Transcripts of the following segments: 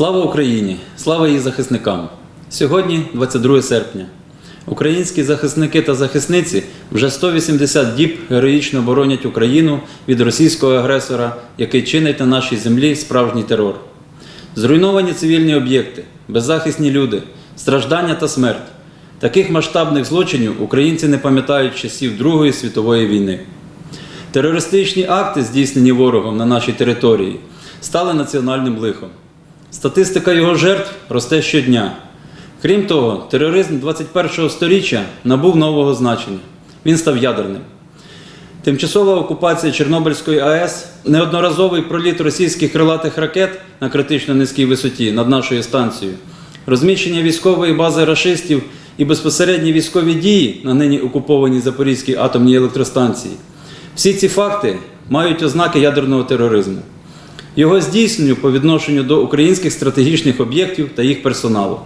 Слава Україні! Слава її захисникам! Сьогодні 22 серпня. Українські захисники та захисниці вже 180 діб героїчно боронять Україну від російського агресора, який чинить на нашій землі справжній терор. Зруйновані цивільні об'єкти, беззахисні люди, страждання та смерть. Таких масштабних злочинів українці не пам'ятають часів Другої світової війни. Терористичні акти, здійснені ворогом на нашій території, стали національним лихом. Статистика його жертв росте щодня. Крім того, тероризм 21-го сторіччя набув нового значення. Він став ядерним. Тимчасова окупація Чорнобильської АЕС, неодноразовий проліт російських крилатих ракет на критично низькій висоті над нашою станцією, розміщення військової бази рашистів і безпосередні військові дії на нині окупованій Запорізькій атомній електростанції. Всі ці факти мають ознаки ядерного тероризму. Його здійсненню по відношенню до українських стратегічних об'єктів та їх персоналу.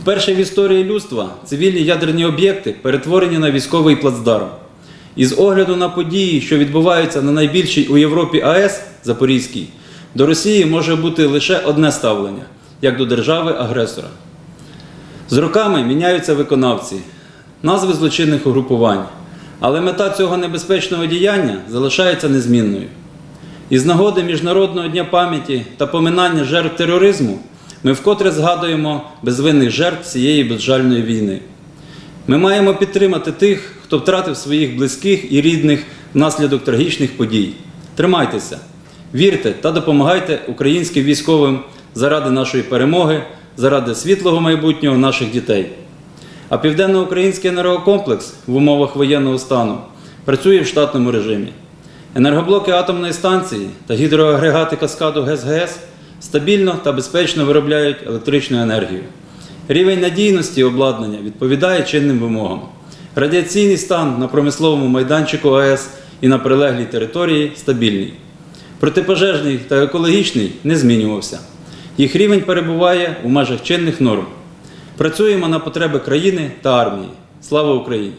Вперше в історії людства цивільні ядерні об'єкти перетворені на військовий плацдарм. І з огляду на події, що відбуваються на найбільшій у Європі АЕС Запорізькій, до Росії може бути лише одне ставлення як до держави-агресора. З роками міняються виконавці, назви злочинних угрупувань, але мета цього небезпечного діяння залишається незмінною. Із нагоди Міжнародного дня пам'яті та поминання жертв тероризму ми вкотре згадуємо безвинних жертв цієї безжальної війни. Ми маємо підтримати тих, хто втратив своїх близьких і рідних внаслідок трагічних подій. Тримайтеся, вірте та допомагайте українським військовим заради нашої перемоги, заради світлого майбутнього наших дітей. А Південноукраїнський енергокомплекс в умовах воєнного стану працює в штатному режимі. Енергоблоки атомної станції та гідроагрегати каскаду ГЕС-ГЕС стабільно та безпечно виробляють електричну енергію. Рівень надійності обладнання відповідає чинним вимогам. Радіаційний стан на промисловому майданчику АЕС і на прилеглій території стабільний. Протипожежний та екологічний не змінювався. Їх рівень перебуває у межах чинних норм. Працюємо на потреби країни та армії. Слава Україні!